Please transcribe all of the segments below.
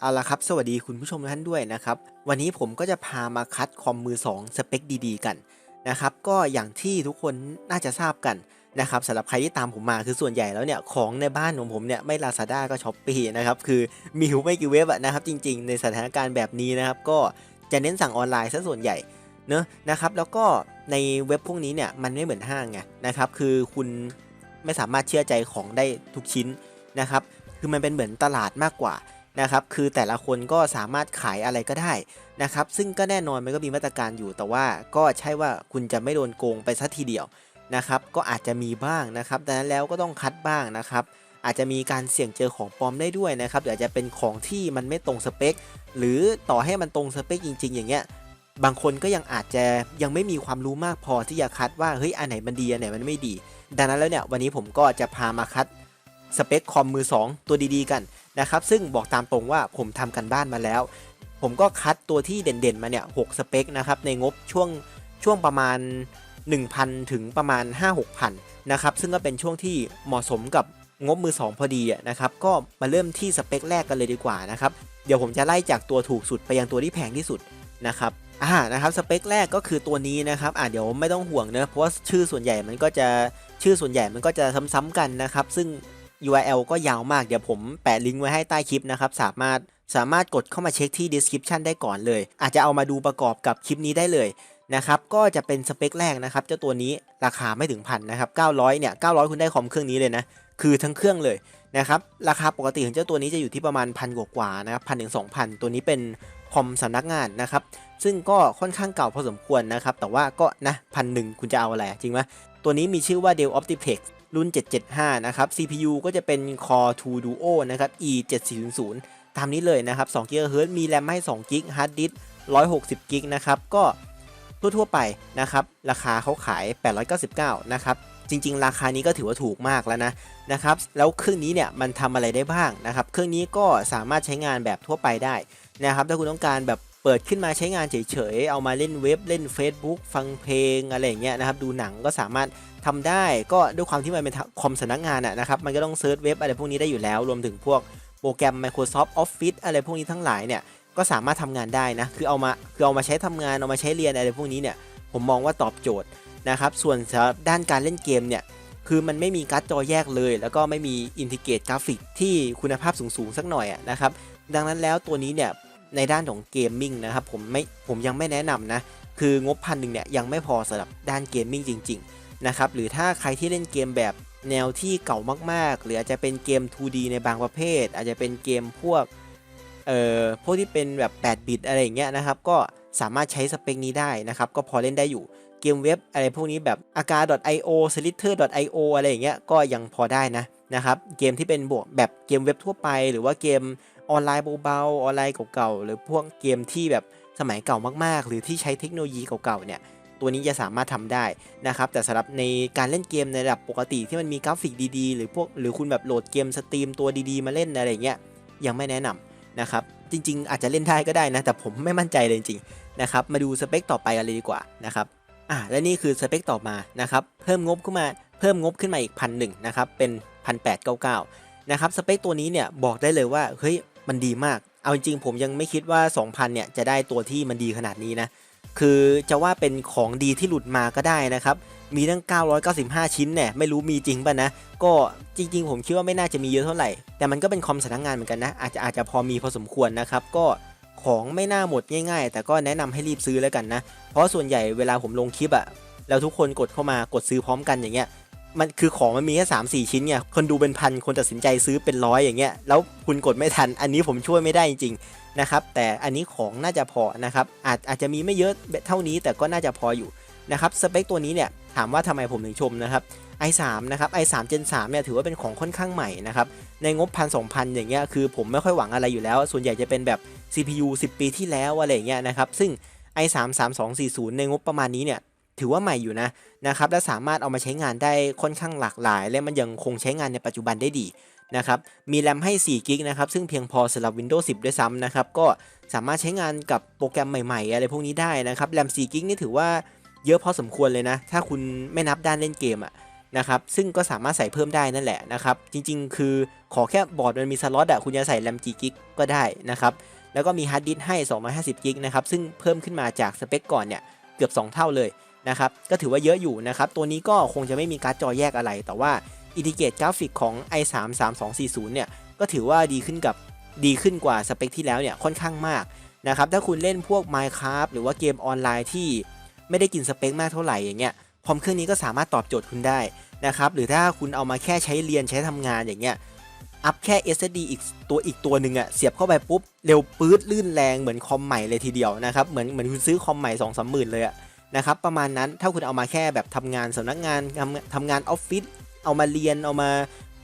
เอาละครับสวัสดีคุณผู้ชมท่านด้วยนะครับ วันนี้ผมก็จะพามาคัดคอมมือ 2 สเปคดีๆ กันนะครับ ก็อย่างที่ทุกคนน่าจะทราบกันนะครับสำหรับใครที่ตามผมมาคือส่วนใหญ่แล้วเนี่ย ของในบ้านของผมเนี่ยไม่ Lazada ก็ s h อ p e e นะครับ คือมีไม่กี่เว็บนะครับ จริง ๆ ในสถานการณ์แบบนี้นะครับ ก็จะเน้นสั่งออนไลน์ซะส่วนใหญ่เนอะนะครับ แล้วก็ในเว็บพวกนี้เนี่ยมันไม่เหมือนห้างไงนะครับคือคุณไม่สามารถเชื่อใจของได้ทุกชิ้นนะครับคือมันเป็นเหมือนตลาดมากกว่า นะครับคือแต่ละคนก็สามารถขายอะไรก็ได้นะครับซึ่งก็แน่นอนมันก็มีมาตรการอยู่แต่ว่าก็ใช่ว่าคุณจะไม่โดนโกงไปซะทีเดียวนะครับก็อาจจะมีบ้างนะครับดังนั้นแล้วก็ต้องคัดบ้างนะครับอาจจะมีการเสี่ยงเจอของปลอมได้ด้วยนะครับออาจจะเป็นของที่มันไม่ตรงสเปค หรือต่อให้มันตรงสเปคจริง ๆ อย่างเงี้ยบางคนก็ยังอาจจะยังไม่มีความรู้มากพอที่จะคัดว่าเฮ้ยอันไหนมันดีอันไหนมันไม่ดี ดังนั้นแล้วเนี่ยวันนี้ผมก็จะพามาคัด สเปคคอมมือ 2 ตัวดีๆ กันนะครับ ซึ่งบอกตามตรงว่าผมทำกันบ้านมาแล้ว ผมก็คัดตัวที่เด่นๆ มาเนี่ยหสเปคนะครับในงบช่วงช่วงประมาณ 1,000 ถึงประมาณ 5-6,000นะครับซึ่งก็เป็นช่วงที่เหมาะสมกับงบมือ 2 พอดีนะครับก็มาเริ่มที่สเปคแรกกันเลยดีกว่านะครับเดี๋ยวผมจะไล่จากตัวถูกสุดไปยังตัวที่แพงที่สุดนะครับอ่านะครับสเปคแรกก็คือตัวนี้นะครับอ่าเดี๋ยวไม่ต้องห่วงเนะเพราะว่าชื่อส่วนใหญ่มันก็จะชื่อส่วนใหญ่มันก็จะซ้ำๆกันนะครับซึ่ง URL ก็ยาวมาก เดี๋ยวผมแปะลิงก์ไว้ให้ใต้คลิปนะครับ สามารถสามารถกดเข้ามาเช็คที่ description ได้ก่อนเลย อาจจะเอามาดูประกอบกับคลิปนี้ได้เลยนะครับก็จะเป็นสเปคแรกนะครับเจ้าตัวนี้ราคาไม่ถึงพันนะครับ900เนี่ย900 คุณได้คอมเครื่องนี้เลยนะ คือทั้งเครื่องเลยนะครับราคาปกติของเจ้าตัวนี้จะอยู่ที่ประมาณพันกว่านะครับพันถึงสองพันตัวนี้เป็นคอมสำนักงานนะครับ ซึ่งก็ค่อนข้างเก่าพอสมควรนะครับ แต่ว่าก็นะพันหนึ่งคุณจะเอาอะไรจริงไหมตัวนี้มีชื่อว่า Dell Optiplex รุ่น 775 นะครับ CPU ก็จะเป็น Core 2 Duo นะครับ E 7400 ตามนี้เลยนะครับ2 GHz มีแรมให้ 2 g b Hard Disk 160 g b นะครับ ก็ทั่วๆไปนะครับ ราคาเขาขาย 899 นะครับ จริง ๆ ราคานี้ก็ถือว่าถูกมากแล้วนะนะครับ แล้วเครื่องนี้เนี่ยมันทำอะไรได้บ้างนะครับ เครื่องนี้ก็สามารถใช้งานแบบทั่วไปได้นะครับ ถ้าคุณต้องการแบบเปิดขึ้นมาใช้งานเฉยๆ เอามาเล่นเว็บเล่น Facebook ฟังเพลงอะไรอย่างเงี้ยนะครับ ดูหนังก็สามารถ ทำได้ก็ด้วยความที่มันเป็นคอมสำนักงานนะครับ มันก็ต้องเซิร์ชเว็บอะไรพวกนี้ได้อยู่แล้ว รวมถึงพวกโปรแกรม Microsoft Office อะไรพวกนี้ทั้งหลายเนี่ยก็สามารถทำงานได้นะ คือเอามาคือเอามาใช้ทำงานเอามาใช้เรียนอะไรพวกนี้เนี่ยผมมองว่าตอบโจทย์นะครับ ส่วนด้านการเล่นเกมเนี่ยคือมันไม่มีการ์ดจอแยกเลย แล้วก็ไม่มีอินทิเกรตกราฟิกที่คุณภาพสูงๆสักหน่อยอะนะครับ ดังนั้นแล้วตัวนี้เนี่ยในด้านของเกมมิ่งนะครับผมไม่ผมยังไม่แนะนำนะคืองบพันหนึ่งเนี่ยยังไม่พอสำหรับด้านเกมมิ่งจริง ๆ นะครับหรือถ้าใครที่เล่นเกมแบบแนวที่เก่ามากๆ หรืออาจจะเป็นเกม 2D ในบางประเภท อาจจะเป็นเกมพวกเอ่อพวกที่เป็นแบบ 8 บิตอะไรอย่างเงี้ยนะครับก็สามารถใช้สเปคนี้ได้นะครับก็พอเล่นได้อยู่เกมเว็บอะไรพวกนี้แบบ a k a io slitter.io อะไรอย่างเงี้ยก็ยังพอได้นะนะครับเกมที่เป็นบวกแบบเกมเว็บทั่วไป หรือว่าเกมออนไลน์เบาๆออนไลน์เก่าๆหรือพวกเกมที่แบบสมัยเก่ามากๆ หรือที่ใช้เทคโนโลยีเก่าๆเนี่ย ตัวนี้จะสามารถทำได้นะครับแต่สำหรับในการเล่นเกมในระดับปกติที่มันมีกราฟิกดีๆ หรือพวกหรือคุณแบบโหลดเกมสตรีมตัวดีๆ มาเล่นอะไรเงี้ยยังไม่แนะนำนะครับจริง ๆ อาจจะเล่นได้ก็ได้นะแต่ผมไม่มั่นใจเลยจริงๆนะครับมาดูสเปคต่อไปกันเลยดีกว่านะครับอ่าและนี่คือสเปคต่อมานะครับเพิ่มงบขึ้นมาเพิ่มงบขึ้นมาอีกพันหนึ่งนะครับเป็นพันแปดเก้าเก้านะครับสเปคตัวนี้เนี่ยบอกได้เลยว่าเฮ้ยมันดีมาก เอาจริงๆผมยังไม่คิดว่า 2,000เนี่ยจะได้ตัวที่มันดีขนาดนี้นะ คือจะว่าเป็นของดีที่หลุดมาก็ได้นะครับ มีตั้ง 995 ชิ้นเนี่ยไม่รู้มีจริงป่ะนะ ก็จริงๆ ผมคิดว่าไม่น่าจะมีเยอะเท่าไหร่ แต่มันก็เป็นคอมสำนักงานเหมือนกันนะ อาจจะอาจจะพอมีพอสมควรนะครับ ก็ของไม่น่าหมดง่าย ๆ แต่ก็แนะนำให้รีบซื้อแล้วกันนะ เพราะส่วนใหญ่เวลาผมลงคลิปอะแล้วทุกคนกดเข้ามากดซื้อพร้อมกันอย่างเงี้ยมันคือของมันมีแค่สามสี่ชิ้นเนี่ยคนดูเป็นพันคนตัดสินใจซื้อเป็นร้อยอย่างเงี้ยแล้วคุณกดไม่ทัน อันนี้ผมช่วยไม่ได้จริงๆ นะครับ แต่อันนี้ของน่าจะพอนะครับ อาจอาจจะมีไม่เยอะเท่านี้แต่ก็น่าจะพออยู่นะครับ สเปคตัวนี้เนี่ยถามว่าทำไมผมถึงชมนะครับ i3 นะครับ i3 Gen 3เนี่ยถือว่าเป็นของค่อนข้างใหม่นะครับ ในงบพันสองพันอย่างเงี้ยคือผมไม่ค่อยหวังอะไรอยู่แล้ว ส่วนใหญ่จะเป็นแบบ CPU 10 ปีที่แล้วอะไรเงี้ยนะครับ ซึ่ง i3 3240 ในงบประมาณนี้เนี่ยถือว่าใหม่อยู่นะนะครับและสามารถเอามาใช้งานได้ค่อนข้างหลากหลาย และมันยังคงใช้งานในปัจจุบันได้ดี นะครับมีแรมให้4กิกนะครับซึ่งเพียงพอสำหรับ Windows 10 ด้วยซ้ำนะครับก็สามารถใช้งานกับโปรแกรมใหม่ๆ อะไรพวกนี้ได้นะครับแรม4กิกนี่ถือว่าเยอะพอสมควรเลยนะ ถ้าคุณไม่นับด้านเล่นเกมอะนะครับซึ่งก็สามารถใส่เพิ่มได้นั่นแหละนะครับจริงๆ คือขอแค่บอร์ดมันมีสล็อตอะคุณจะใส่แรมกี่กิกก็ได้นะครับแล้วก็มีฮาร์ดดิสให้ 250กิกนะครับซึ่งเพิ่มขึ้นมาจากสเปคก่อนเนี่ยเกือบ 2 เท่าเลยนะครับก็ถือว่าเยอะอยู่นะครับตัวนี้ก็คงจะไม่มีการ์ดจอแยกอะไรแต่ว่า อินทิเกรตกราฟิกของ i3 3240 เนี่ย ก็ถือว่าดีขึ้นกับดีขึ้นกว่าสเปคที่แล้วเนี่ยค่อนข้างมากนะครับ ถ้าคุณเล่นพวก Minecraft หรือว่าเกมออนไลน์ที่ไม่ได้กินสเปคมากเท่าไหร่อย่างเงี้ยคอมเครื่องนี้ก็สามารถตอบโจทย์คุณได้นะครับหรือถ้าคุณเอามาแค่ใช้เรียนใช้ทำงานอย่างเงี้ยอัพแค่ SSD อีกตัวอีกตัวหนึ่งอะเสียบเข้าไปปุ๊บเร็วปื๊ดลื่นแรงเหมือนคอมใหม่เลยทีเดียวนะครับเหมือนเหมือนคุณซื้อคอมใหม่2องสามหมื่นเลยอะนะครับประมาณนั้นถ้าคุณเอามาแค่แบบทำงานสำนักงานทำทำงานออฟฟิศ เอามาเรียนเอามา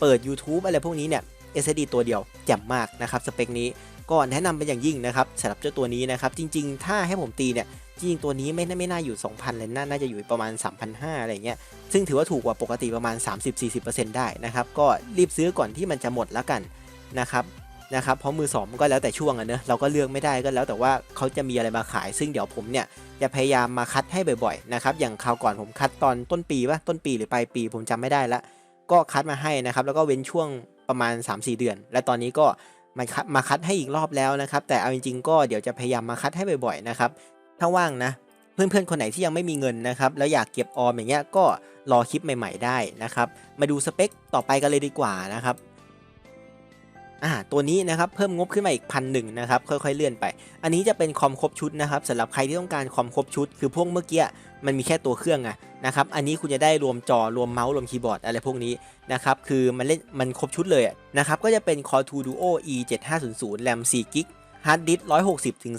เปิด YouTube อะไรพวกนี้เนี่ย SSD ตัวเดียวแจ่มมากนะครับสเปคนี้ก็แนะนำเป็นอย่างยิ่งนะครับสำหรับเจ้าตัวนี้นะครับ จริง ๆ ถ้าให้ผมตีเนี่ยจริงตัวนี้ไม่น่าไม่น่าอยู่ 2,000 เลยน่าน่าจะอยู่ประมาณ 3,500 อะไรเงี้ย ซึ่งถือว่าถูกกว่าปกติประมาณ 30-40%ได้นะครับ ก็รีบซื้อก่อนที่มันจะหมดแล้วกันนะครับ นะครับเพราะมือสองมันก็แล้วแต่ช่วงอะเนอะเราก็เลือกไม่ได้ก็แล้วแต่ว่าเขาจะมีอะไรมาขาย ซึ่งเดี๋ยวผมเนี่ยจะพยายามมาคัดให้บ่อยๆนะครับอย่างคราวก่อนผมคัดตอนต้นปีปะต้นปีหรือปลายปีผมจำไม่ได้ละก็คัดมาให้นะครับแล้วก็เว้นช่วงประมาณ 3-4 เดือน และตอนนี้ก็มาคัดมาคัดให้อีกรอบแล้วนะครับแต่เอาจริงๆก็เดี๋ยวจะพยายามมาคัดให้บ่อยๆนะครับถ้าว่างนะเพื่อนๆ คนไหนที่ยังไม่มีเงินนะครับแล้วอยากเก็บออมอย่างเงี้ยก็รอคลิปใหม่ ๆ ได้นะครับมาดูสเปคต่อไปกันเลยดีกว่านะครับ อ่าตัวนี้นะครับเพิ่มงบขึ้นมาอีกพันหนึ่งนะครับค่อยๆเลื่อนไป อันนี้จะเป็นคอมครบชุดนะครับสำหรับใครที่ต้องการคอมครบชุด คือพวกเมื่อกี้มันมีแค่ตัวเครื่องอะนะครับอันนี้คุณจะได้รวมจอรวมเมาส์รวมคีย์บอร์ดอะไรพวกนี้นะครับคือมันเล่นมันครบชุดเลยนะครับก็จะเป็น Core 2 Duo E 7 5 0 0 RAM 4 g b ฮาร์ดดิสก์160ถึง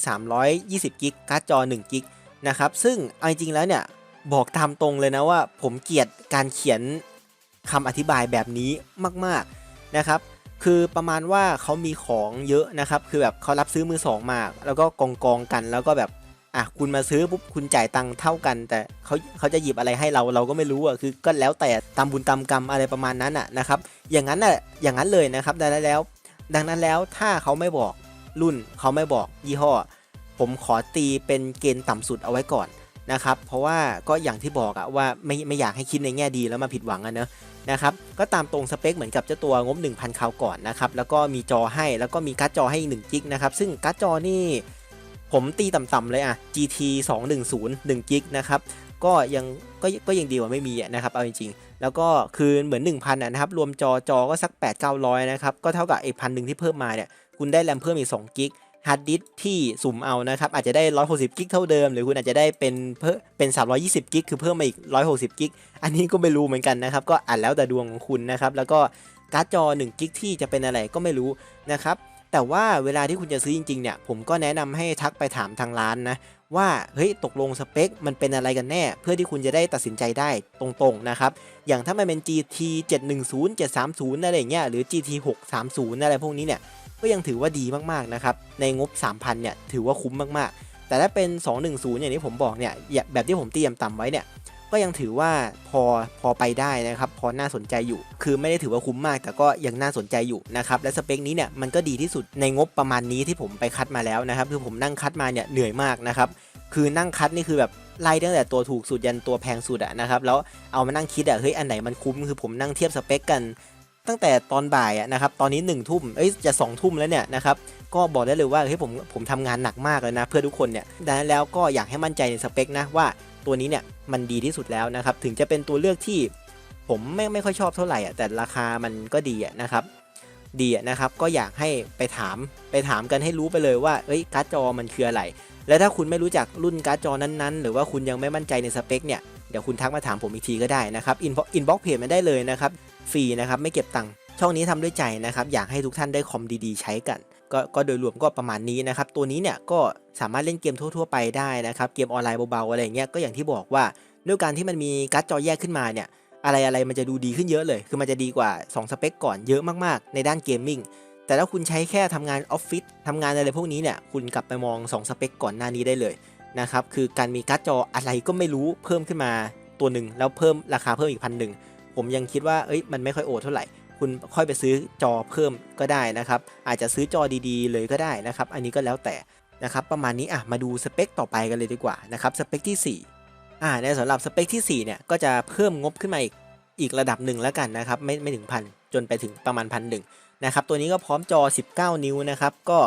320 g b การ์ดจอ1 g b นะครับซึ่งเอาจริงๆแล้วเนี่ยบอกตามตรงเลยนะว่า ผมเกลียดการเขียนคำอธิบายแบบนี้มากๆนะครับ คือประมาณว่าเขามีของเยอะนะครับ คือแบบเขารับซื้อมือสองมา แล้วก็กองกองกัน แล้วก็แบบอะคุณมาซื้อปุ๊บคุณจ่ายตังค์เท่ากัน แต่เขาเขาจะหยิบอะไรให้เราเราก็ไม่รู้อะคือก็แล้วแต่ตามบุญตามกรรมอะไรประมาณนั้นอะนะครับ อย่างนั้นอะอย่างนั้นเลยนะครับดังนั้นแล้ว ดังนั้นแล้วถ้าเขาไม่บอกรุ่นเขาไม่บอกยี่ห้อ ผมขอตีเป็นเกณฑ์ต่ำสุดเอาไว้ก่อนนะครับ เพราะว่าก็อย่างที่บอกอะว่าไม่ไม่อยากให้คิดในแง่ดีแล้วมาผิดหวังอะเนอะ นะครับก็ตามตรงสเปคเหมือนกับเจ้าตัวงบ 1,000คราวก่อนนะครับแล้วก็มีจอให้แล้วก็มีการ์ดจอให้อีก1กิกนะครับซึ่งการ์ดจอนี่ผมตีต่ำๆเลยอะ GT 210 1กิกนะครับก็ยังก็ก็ยังดีกว่าไม่มีนะครับเอาจริงๆ แล้วก็คือเหมือน 1,000นะครับรวมจอจอก็สัก 8 900นะครับก็เท่ากับไอ้พันหนึ่งที่เพิ่มมาเนี่ยคุณได้แรมเพิ่มอีก2กิก ฮาร์ดดิสที่สุ่มเอานะครับ อาจจะได้ 160 กิกเท่าเดิม หรือคุณอาจจะได้เป็นเพิ่มเป็น 320 กิกคือเพิ่มมาอีก 160 กิก อันนี้ก็ไม่รู้เหมือนกันนะครับ ก็อ่านแล้วแต่ดวงของคุณนะครับ แล้วก็การ์ดจอ 1 กิกที่จะเป็นอะไรก็ไม่รู้นะครับ แต่ว่าเวลาที่คุณจะซื้อจริงๆ เนี่ย ผมก็แนะนำให้ทักไปถามทางร้านนะ ว่าเฮ้ยตกลงสเปค มันเป็นอะไรกันแน่ เพื่อที่คุณจะได้ตัดสินใจได้ตรงๆนะครับ อย่างถ้ามันเป็น GT 710 730อะไรเงี้ย หรือ GT 630อะไรพวกนี้เนี่ย ก็ยังถือว่าดีมากๆนะครับในงบ 3,000เนี่ยถือว่าคุ้มมากๆ แต่ถ้าเป็น 210 อย่างที่ผมบอกเนี่ยแบบที่ผมเตรียมต่ำไว้เนี่ยก็ยังถือว่าพอพอไปได้นะครับพอน่าสนใจอยู่ คือไม่ได้ถือว่าคุ้มมาก แต่ก็ยังน่าสนใจอยู่นะครับและสเปคนี้เนี่ยมันก็ดีที่สุดในงบประมาณนี้ที่ผมไปคัดมาแล้วนะครับคือผมนั่งคัดมาเนี่ยเหนื่อยมากนะครับคือนั่งคัดนี่คือแบบไล่ตั้งแต่ตัวถูกสุดยันตัวแพงสุดอะนะครับแล้วเอามานั่งคิดอะเฮ้ยอันไหนมันคุ้มคือผมนั่งเทียบสเปคกัน ตั้งแต่ตอนบ่ายนะครับตอนนี้1นึ่ทุ่มเอ้ยจะ2องทุ่มแล้วเนี่ยนะครับก็บอกได้เลยว่าเฮ้ยผมผมทำงานหนักมากเลยนะเพื่อทุกคนเนี่ยดังนั้นแล้วก็อยากให้มั่นใจในสเปคนะว่าตัวนี้เนี่ยมันดีที่สุดแล้วนะครับถึงจะเป็นตัวเลือกที่ผมไม่ไม่ค่อยชอบเท่าไหร่อะแต่ราคามันก็ดีอะนะครับดีอะนะครับก็อยากให้ไปถามไปถามกันให้รู้ไปเลยว่าเอ้ยการ์ดจอมันคืออะไร และถ้าคุณไม่รู้จักรุ่นการ์ดจอนั้นๆ หรือว่าคุณยังไม่มั่นใจในสเปคเนี่ยเดี๋ยวคุณทักมาถามผมอีกทีก็ได้นะครับอินอินบ็อกเพจมาได้เลยนะครับ ฟรีนะครับไม่เก็บตังค์ช่องนี้ทำด้วยใจนะครับอยากให้ทุกท่านได้คอมดีๆ ใช้กันก็ก็โดยรวมก็ประมาณนี้นะครับตัวนี้เนี่ยก็สามารถเล่นเกมทั่ว ๆ ไปได้นะครับเกมออนไลน์เบาๆอะไรเงี้ยก็อย่างที่บอกว่าด้วยการที่มันมีการ์ดจอแยกขึ้นมาเนี่ยอะไรอะไรมันจะดูดีขึ้นเยอะเลย คือมันจะดีกว่า 2 สเปคก่อนเยอะมากๆ ในด้านเกมมิ่ง แต่ถ้าคุณใช้แค่ทำงานออฟฟิศทำงานอะไรพวกนี้เนี่ย คุณกลับไปมอง 2 สเปคก่อนหน้านี้ได้เลยนะครับ คือการมีการ์ดจออะไรก็ไม่รู้เพิ่มขึ้นมาตัวหนึ่งแล้วเพิ่มราคาเพิ่มอีกพันหนึ่ง ผมยังคิดว่าเอ้ยมันไม่ค่อยโอเท่าไหร่ คุณค่อยไปซื้อจอเพิ่มก็ได้นะครับ อาจจะซื้อจอดีๆ เลยก็ได้นะครับ อันนี้ก็แล้วแต่นะครับประมาณนี้อะมาดูสเปคต่อไปกันเลยดีกว่านะครับสเปคที่4อ่าในสำหรับสเปคที่4เนี่ยก็จะเพิ่มงบขึ้นมาอีกอีกระดับหนึ่งแล้วกันนะครับไม่ไม่ถึงพันจนไปถึงประมาณพันหนึ่งนะครับตัวนี้ก็พร้อมจอ 19 นิ้วนะครับก็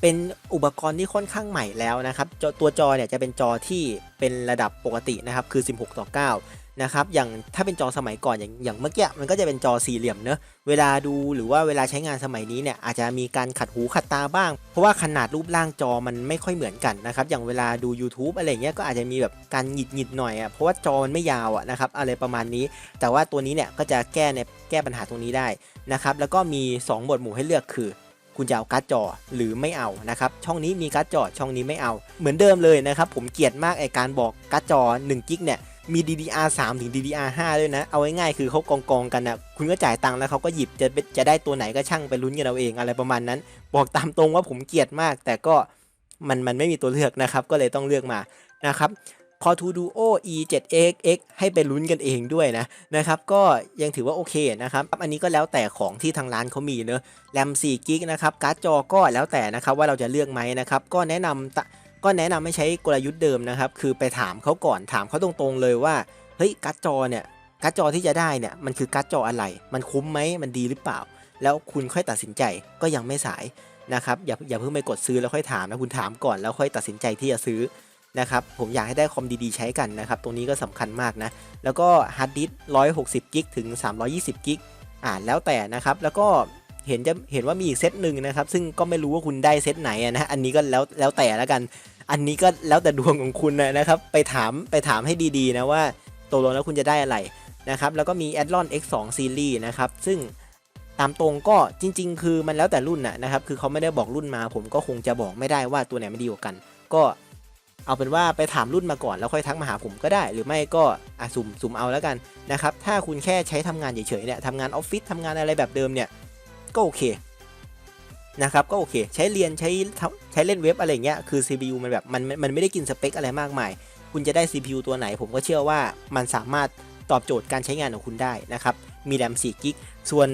เป็นอุปกรณ์ที่ค่อนข้างใหม่แล้วนะครับตัวจอเนี่ยจะเป็นจอที่เป็นระดับปกตินะครับคือ 16 ต่อ 9 นะครับอย่างถ้าเป็นจอสมัยก่อนอย่างอย่างเมื่อกี้มันก็จะเป็นจอสี่เหลี่ยมเนอะเวลาดูหรือว่าเวลาใช้งานสมัยนี้เนี่ยอาจจะมีการขัดหูขัดตาบ้าง เพราะว่าขนาดรูปร่างจอมันไม่ค่อยเหมือนกันนะครับอย่างเวลาดู YouTube อะไรเงี้ยก็อาจจะมีแบบการหงิดหงิดหน่อยอะเพราะว่าจอมันไม่ยาวอะนะครับอะไรประมาณนี้ แต่ว่าตัวนี้เนี่ยก็จะแก้ในแก้ปัญหาตรงนี้ได้นะครับแล้วก็มี 2 หมวดหมู่ให้เลือกคือคุณจะเอาการ์ดจอหรือไม่เอานะครับช่องนี้มีการ์ดจอช่องนี้ไม่เอา เหมือนเดิมเลยนะครับผมเกลียดมากไอการบอกการ์ดจอ1กิกเนี่ย มี DDR 3 ถึง DDR 5 ด้วยนะ เอาง่ายๆคือเขากองกองๆกันนะคุณก็จ่ายตังค์แล้วเขาก็หยิบจะจะได้ตัวไหนก็ช่างไปลุ้นกันเอาเองอะไรประมาณนั้น บอกตามตรงว่าผมเกลียดมาก แต่ก็มันมันไม่มีตัวเลือกนะครับ ก็เลยต้องเลือกมานะครับ c o r 2 Duo E7XX ให้ไปลุ้นกันเองด้วยนะนะครับก็ยังถือว่าโอเคนะครับ อันนี้ก็แล้วแต่ของที่ทางร้านเขามีเนอะแรม4กิกนะครับการ์ดจอก็แล้วแต่นะครับว่าเราจะเลือกไหมนะครับก็แนะนำ ก็แนะนำให้ใช้กลยุทธ์เดิมนะครับ คือไปถามเขาก่อนถามเขาตรงๆเลยว่าเฮ้ยการ์ดจอเนี่ยการ์ดจอที่จะได้เนี่ยมันคือการ์ดจออะไร มันคุ้มไหมมันดีหรือเปล่า แล้วคุณค่อยตัดสินใจก็ยังไม่สายนะครับอย่าอย่าเพิ่งไปกดซื้อแล้วค่อยถามนะคุณถามก่อนแล้วค่อยตัดสินใจที่จะซื้อนะครับผมอยากให้ได้คอมดีๆใช้กันนะครับตรงนี้ก็สำคัญมากนะแล้วก็ฮาร์ดดิสก์160กิกถึง320กิกอ่าแล้วแต่นะครับแล้วก็ เห็นจะเห็นว่ามีอีกเซตหนึ่งนะครับ ซึ่งก็ไม่รู้ว่าคุณได้เซตไหนนะ อันนี้ก็แล้วแล้วแต่แล้วกัน อันนี้ก็แล้วแต่ดวงของคุณนะครับ ไปถามไปถามให้ดีๆนะว่าตกลงแล้วคุณจะได้อะไรนะครับ แล้วก็มี a d l o n X2 Series นะครับ ซึ่งตามตรงก็จริง ๆ คือมันแล้วแต่รุ่นนะนะครับ คือเขาไม่ได้บอกรุ่นมา ผมก็คงจะบอกไม่ได้ว่าตัวไหนมันดีกว่ากัน ก็เอาเป็นว่าไปถามรุ่นมาก่อนแล้วค่อยทักมาหาผมก็ได้ หรือไม่ก็อะสุ่มสุ่มเอาแล้วกันนะครับ ถ้าคุณแค่ใช้ทำงานเฉยๆเนี่ยทำงานออฟฟิศทำงานอะไรแบบเดิมเนี่ย ก็โอเคนะครับก็โอเค ใช้เรียนใช้ใช้เล่นเว็บอะไรเงี้ยคือ CPU มันแบบมันมันมันไม่ได้กินสเปคอะไรมากมาย คุณจะได้ CPU ตัวไหน ผมก็เชื่อว่ามันสามารถตอบโจทย์การใช้งานของคุณได้นะครับ มีแรม4กิกส่วน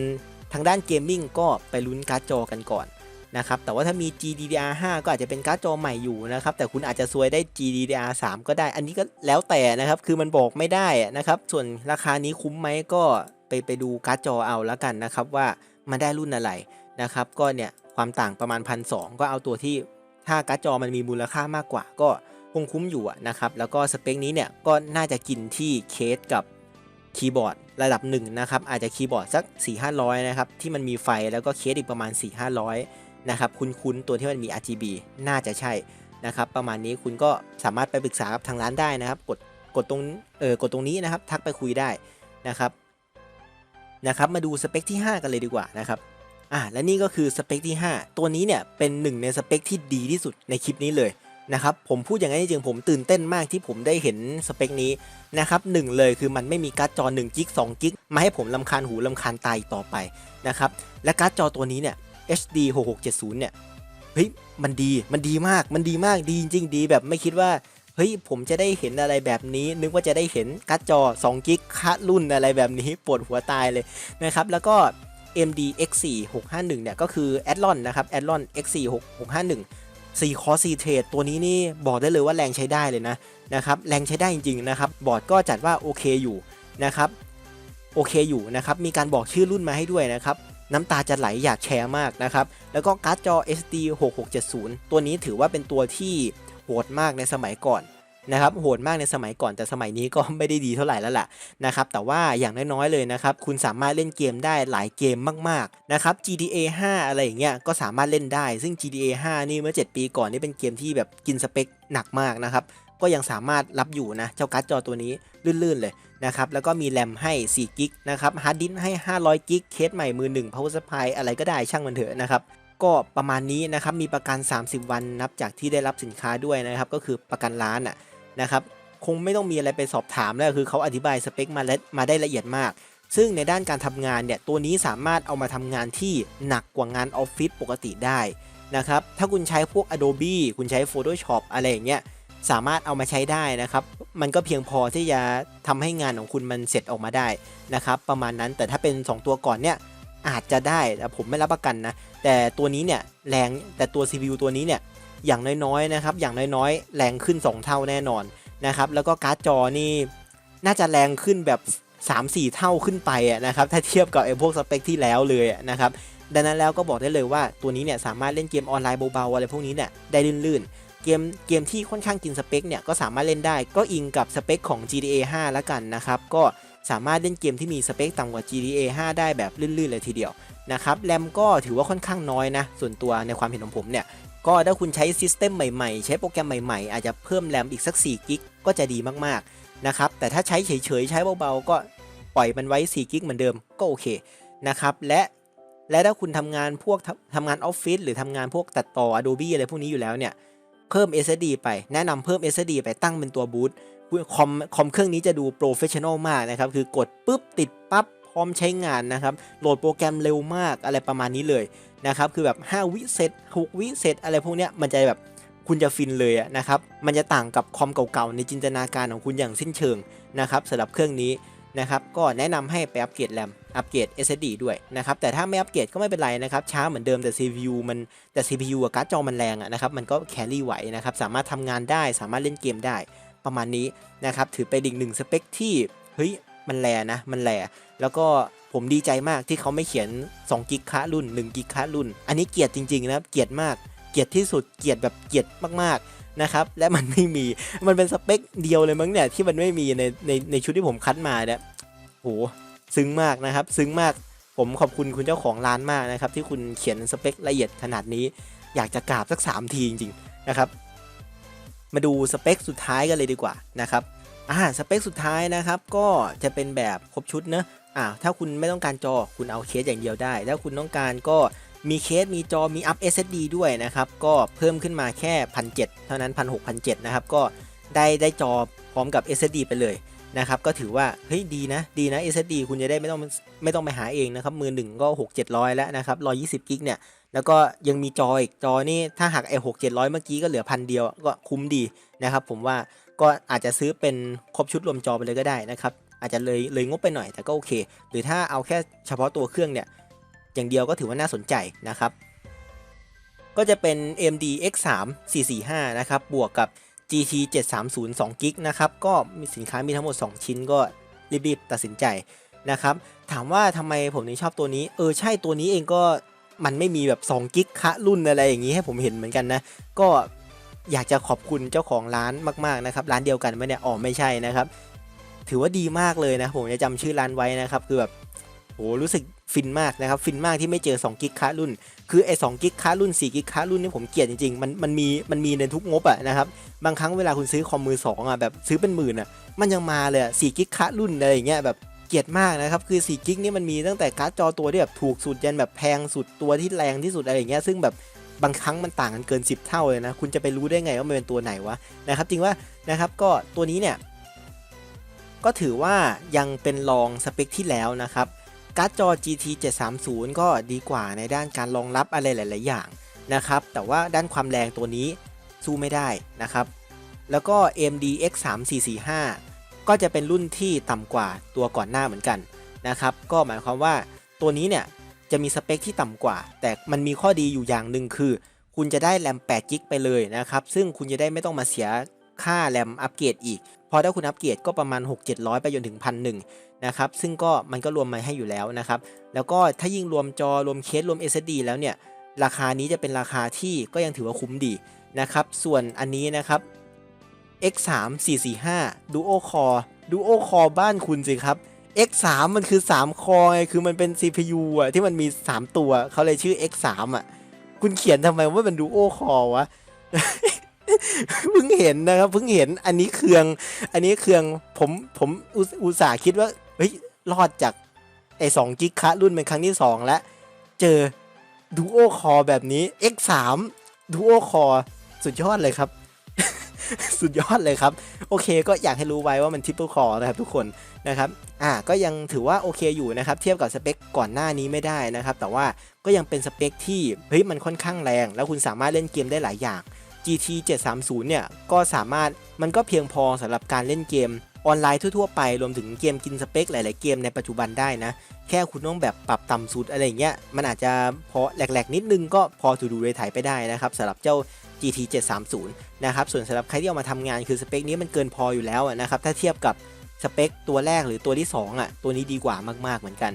ทางด้านเกมมิ่งก็ไปลุ้นการ์ดจอกันก่อนนะครับ แต่ว่าถ้ามี GDDR5 ก็อาจจะเป็นการ์ดจอใหม่อยู่นะครับ แต่คุณอาจจะซวยได้ GDDR3 ก็ได้ อันนี้ก็แล้วแต่นะครับ คือมันบอกไม่ได้นะครับ ส่วนราคานี้คุ้มไหมก็ไปไปดูการ์ดจอเอาแล้วกันนะครับว่า มันได้รุ่นอะไรนะครับ ก็เนี่ยความต่างประมาณพันสก็เอาตัวที่ถ้าการ์ดจอมันมีมูลค่ามากกว่า ก็คงคุ้มอยู่นะครับ แล้วก็สเปคนี้เนี่ยก็น่าจะกินที่เคสกับคีย์บอร์ดระดับหนึ่งนะครับ อาจจะคีย์บอร์ดสัก 4 5 0 0 นะครับ ที่มันมีไฟแล้วก็เคสอีกประมาณ 4 5 0 0 นะครับ คุ้นๆตัวที่มันมี RGB น่าจะใช่นะครับ ประมาณนี้คุณก็สามารถไปปรึกษากับทางร้านได้นะครับ กดกดตรงเออกดตรงนี้นะครับ ทักไปคุยได้นะครับ นะครับมาดูสเปคที่ 5 กันเลยดีกว่านะครับอ่าและนี่ก็คือสเปคที่ 5 ตัวนี้เนี่ยเป็นหนึ่งในสเปคที่ดีที่สุดในคลิปนี้เลยนะครับผมพูดอย่างนั้นจริงผมตื่นเต้นมากที่ผมได้เห็นสเปคนี้นะครับหนึ่งเลยคือมันไม่มีการ์ดจอ1กิก2กิกมาให้ผมลำคาญหูลำคาญตาอีกต่อไปนะครับและการ์ดจอตัวนี้เนี่ย HD 6670เนี่ยเฮ้ยมันดีมันดีมากมันดีมากดีจริง ๆ ดีแบบไม่คิดว่า เฮ้ยผมจะได้เห็นอะไรแบบนี้ นึกว่าจะได้เห็นการ์ดจอ2กิกคะรุ่นอะไรแบบนี้ปวดหัวตายเลยนะครับแล้วก็ AMD X4 651 เนี่ย ก็คือ Athlon นะครับ Athlon X4 651 4 Core 4 Thread ตัวนี้นี่บอกได้เลยว่าแรงใช้ได้เลยนะนะครับแรงใช้ได้จริงๆนะครับบอร์ดก็จัดว่าโอเคอยู่นะครับโอเคอยู่นะครับมีการบอกชื่อรุ่นมาให้ด้วยนะครับน้ำตาจะไหลอยากแชร์มากนะครับแล้วก็การ์ดจอ SD 6670 ตัวนี้ถือว่าเป็นตัวที่ โหดมากในสมัยก่อนนะครับโหดมากในสมัยก่อนแต่สมัยนี้ก็ไม่ได้ดีเท่าไหร่แล้วล่ะนะครับแต่ว่าอย่างน้อยๆเลยนะครับคุณสามารถเล่นเกมได้หลายเกมมากๆนะครับ GTA 5 อะไรอย่างเงี้ยก็สามารถเล่นได้ ซึ่ง GTA 5 นี่เมื่อ 7 ปีก่อนนี่เป็นเกมที่แบบกินสเปคหนักมากนะครับก็ยังสามารถรับอยู่นะเจ้าการ์ดจอตัวนี้ลื่นๆเลยนะครับแล้วก็มีแรมให้4กิกนะครับฮาร์ดดิสให้ 500กิกเคสใหม่มือ1 power supply อะไรก็ได้ช่างมันเถอะนะครับ ก็ประมาณนี้นะครับมีประกัน 30 วันนับจากที่ได้รับสินค้าด้วยนะครับ ก็คือประกันร้านอะนะครับคงไม่ต้องมีอะไรไปสอบถามแล้วคือเขาอธิบายสเปคมาและมาได้ละเอียดมาก ซึ่งในด้านการทำงานเนี่ยตัวนี้สามารถเอามาทำงานที่หนักกว่างานออฟฟิศปกติได้นะครับถ้าคุณใช้พวก Adobe คุณใช้ Photoshop อะไรอย่างเงี้ยสามารถเอามาใช้ได้นะครับ มันก็เพียงพอที่จะทำให้งานของคุณมันเสร็จออกมาได้นะครับ ประมาณนั้นแต่ถ้าเป็น 2 ตัวก่อนเนี่ย อาจจะได้แต่ผมไม่รับประกันนะ แต่ตัวนี้เนี่ยแรงแต่ตัว CPU ตัวนี้เนี่ยอย่างน้อยๆนะครับอย่างน้อยๆ แรงขึ้น 2 เท่าแน่นอนนะครับแล้วก็การ์ดจอนี่น่าจะแรงขึ้นแบบ 3-4 เท่าขึ้นไปอะนะครับถ้าเทียบกับไอ้พวกสเปคที่แล้วเลยนะครับดังนั้นแล้วก็บอกได้เลยว่าตัวนี้เนี่ยสามารถเล่นเกมออนไลน์เบาๆอะไรพวกนี้เนี่ยได้ลื่นๆ เกมเกมที่ค่อนข้างกินสเปคเนี่ยก็สามารถเล่นได้ก็อิงกับสเปคของ GTA 5 แล้วกันนะครับก็ สามารถเล่นเกมที่มีสเปคต่ำกว่า GTA 5 ได้แบบลื่นๆเลยทีเดียวนะครับแรมก็ถือว่าค่อนข้างน้อยนะ ส่วนตัวในความเห็นของผมเนี่ยก็ถ้าคุณใช้ซิสเต็มใหม่ๆ ใช้โปรแกรมใหม่ๆ อาจจะเพิ่มแรมอีกสัก4กิกก็จะดีมากๆนะครับแต่ถ้าใช้เฉยๆ ใช้เบาๆ ก็ปล่อยมันไว้4กิกเหมือนเดิมก็โอเคนะครับและและถ้าคุณทำงานพวกทำงานออฟฟิศหรือทำงานพวกตัดต่อ Adobe อะไรพวกนี้อยู่แล้วเนี่ยเพิ่ม SSD ไปแนะนำเพิ่ม SSD ไปตั้งเป็นตัวบูต คอมคอมเครื่องนี้จะดูโปรเฟชชั่นอลมากนะครับ คือกดปุ๊บติดปั๊บพร้อมใช้งานนะครับ โหลดโปรแกรมเร็วมากอะไรประมาณนี้เลยนะครับ คือแบบ 5 วิเสร็จ6วิเสร็จอะไรพวกเนี้ยมันจะแบบคุณจะฟินเลยนะครับ มันจะต่างกับคอมเก่าๆในจินตนาการของคุณอย่างสิ้นเชิงนะครับสำหรับเครื่องนี้นะครับ ก็แนะนำให้ไปอัปเกรดแรม อัปเกรด SSD ด้วยนะครับ แต่ถ้าไม่อัปเกรดก็ไม่เป็นไรนะครับ ช้าเหมือนเดิมแต่ CPU มันแต่ CPU กับการ์ดจอมันแรงอะนะครับ มันก็แครี่ไหวนะครับ สามารถทำงานได้ สามารถเล่นเกมได้ ประมาณนี้นะครับถือเป็นอีกหนึ่งสเปคที่เฮ้ยมันแรนะมันแรแล้วก็ผมดีใจมากที่เขาไม่เขียน2กิกะรุ่น1กิกะรุ่น อันนี้เกลียดจริงๆนะครับเกลียดมากเกลียดที่สุดเกลียดแบบเกลียดมากๆนะครับและมันไม่มีมันเป็นสเปคเดียวเลยมั้งเนี่ยที่มันไม่มีในในในชุดที่ผมคัดมาเนี่ยโหซึ้งมากนะครับ ซึ้งมากผมขอบคุณคุณเจ้าของร้านมากนะครับที่คุณเขียนสเปคละเอียดขนาดนี้ อยากจะกราบสัก 3 ทีจริงๆนะครับ มาดูสเปคสุดท้ายกันเลยดีกว่านะครับอ่าสเปคสุดท้ายนะครับก็จะเป็นแบบครบชุดเนะอ่าถ้าคุณไม่ต้องการจอคุณเอาเคสอย่างเดียวได้ ถ้าคุณต้องการก็มีเคสมีจอมีอัพ SSD ด้วยนะครับ ก็เพิ่มขึ้นมาแค่พันเเท่านั้นพันหกพันเนะครับ ก็ได้ได้จอพร้อมกับ SSD ไปเลยนะครับ ก็ถือว่า เฮ้ย ดีนะ ดีนะ SSD คุณจะได้ไม่ต้องไม่ต้องไปหาเองนะครับ มือหนึ่งก็ 6 700 แล้วนะครับ120กิกเนี่ย แล้วก็ยังมีจออีกจอนี่ถ้าหักไอ้6 700เมื่อกี้ก็เหลือพันเดียวก็คุ้มดีนะครับ ผมว่าก็อาจจะซื้อเป็นครบชุดรวมจอไปเลยก็ได้นะครับ อาจจะเลยเลยงบไปหน่อยแต่ก็โอเค หรือถ้าเอาแค่เฉพาะตัวเครื่องเนี่ยอย่างเดียวก็ถือว่าน่าสนใจนะครับ ก็จะเป็น AMD X3 445 นะครับ บวกกับ GT 730 2กิกนะครับ ก็มีสินค้ามีทั้งหมด 2 ชิ้นก็รีบๆตัดสินใจนะครับ ถามว่าทำไมผมถึงชอบตัวนี้ เออใช่ตัวนี้เองก็ มันไม่มีแบบ2กิกคะรุ่นอะไรอย่างนี้ให้ผมเห็นเหมือนกันนะ ก็อยากจะขอบคุณเจ้าของร้านมากๆนะครับ ร้านเดียวกันไหมเนี่ยอ๋อไม่ใช่นะครับ ถือว่าดีมากเลยนะ ผมจะจำชื่อร้านไว้นะครับ คือแบบโหรู้สึกฟินมากนะครับ ฟินมากที่ไม่เจอ2กิกคะรุ่น คือไอ้2กิกคะรุ่น4กิกคะรุ่นนี่ผมเกลียดจริงๆ มันมันมีมันมีในทุกงบอะนะครับ บางครั้งเวลาคุณซื้อคอมมือสองอะแบบซื้อเป็นหมื่นอะมันยังมาเลยสี่กิกคะรุ่นอะไรอย่างเงี้ยแบบ กียดมากนะครับ คือ4กิกนี่มันมีตั้งแต่การ์ดจอตัวที่แบบถูกสุดยันแบบแพงสุดตัวที่แรงที่สุดอะไรอย่างเงี้ยซึ่งแบบบางครั้งมันต่างกันเกิน 10 เท่าเลยนะ คุณจะไปรู้ได้ไงว่ามันเป็นตัวไหนวะนะครับจริงว่านะครับก็ตัวนี้เนี่ยก็ถือว่ายังเป็นรองสเปคที่แล้วนะครับการ์ดจอ GT 730 ก็ดีกว่าในด้านการรองรับอะไรหลาย ๆ อย่างนะครับ แต่ว่าด้านความแรงตัวนี้สู้ไม่ได้นะครับ แล้วก็ AMD X3 445 ก็จะเป็นรุ่นที่ต่ำกว่าตัวก่อนหน้าเหมือนกันนะครับ ก็หมายความว่าตัวนี้เนี่ยจะมีสเปคที่ต่ำกว่า แต่มันมีข้อดีอยู่อย่างหนึ่งคือ คุณจะได้แรม8กิกไปเลยนะครับ ซึ่งคุณจะได้ไม่ต้องมาเสียค่าแรมอัปเกรดอีก พอถ้าคุณอัปเกรดก็ประมาณ 6 700 ไปจนถึงพันหนึ่งนะครับ ซึ่งก็มันก็รวมมาให้อยู่แล้วนะครับ แล้วก็ถ้ายิ่งรวมจอรวมเคสรวม SSD แล้วเนี่ย ราคานี้จะเป็นราคาที่ก็ยังถือว่าคุ้มดีนะครับ ส่วนอันนี้นะครับ X3 445 Duo Core Duo Core บ้านคุณสิครับ X3 มันคือ 3 คอไงคือมันเป็น CPU อะที่มันมี 3 ตัว เขาเลยชื่อ X3 อะ คุณเขียนทำไมว่าเป็น Duo Core วะเพิ่งเห็นนะครับเพิ่งเห็นอันนี้เครือง อันนี้เครืองผมผมอุตส่าห์คิดว่าเฮ้ยรอดจากไอ้2กิกะรุ่นเป็นครั้งที่ 2 แล้ว เจอ Duo Core แบบนี้ X3 Duo Core สุดยอดเลยครับ สุดยอดเลยครับ โอเคก็อยากให้รู้ไว้ว่ามัน Triple Core นะครับทุกคนนะครับอ่าก็ยังถือว่าโอเคอยู่นะครับ เทียบกับสเปคก่อนหน้านี้ไม่ได้นะครับ แต่ว่าก็ยังเป็นสเปคที่เฮ้ยมันค่อนข้างแรง แล้วคุณสามารถเล่นเกมได้หลายอย่าง GT 730 เนี่ยก็สามารถมันก็เพียงพอสำหรับการเล่นเกมออนไลน์ทั่วๆไปรวมถึงเกมกินสเปคหลายๆเกมในปัจจุบันได้นะ แค่คุณต้องแบบปรับต่ำสุดอะไรเงี้ยมันอาจจะพอแหลกๆ นิดนึงก็พอถูดูเลยถ่ายไปได้นะครับสำหรับเจ้า GT 730นะครับส่วนสำหรับใครที่เอามาทำงานคือสเปคนี้มันเกินพออยู่แล้วนะครับถ้าเทียบกับสเปคตัวแรกหรือตัวที่ 2อะตัวนี้ดีกว่ามากๆเหมือนกัน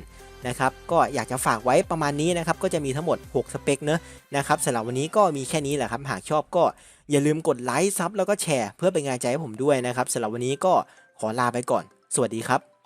นะครับก็อยากจะฝากไว้ประมาณนี้นะครับก็จะมีทั้งหมด 6 สเปคเนอะนะครับสำหรับวันนี้ก็มีแค่นี้แหละครับหากชอบก็อย่าลืมกดไลค์ซับแล้วก็แชร์เพื่อเป็นกำลังใจให้ผมด้วยนะครับสำหรับวันนี้ก็ขอลาไปก่อน สวัสดีครับ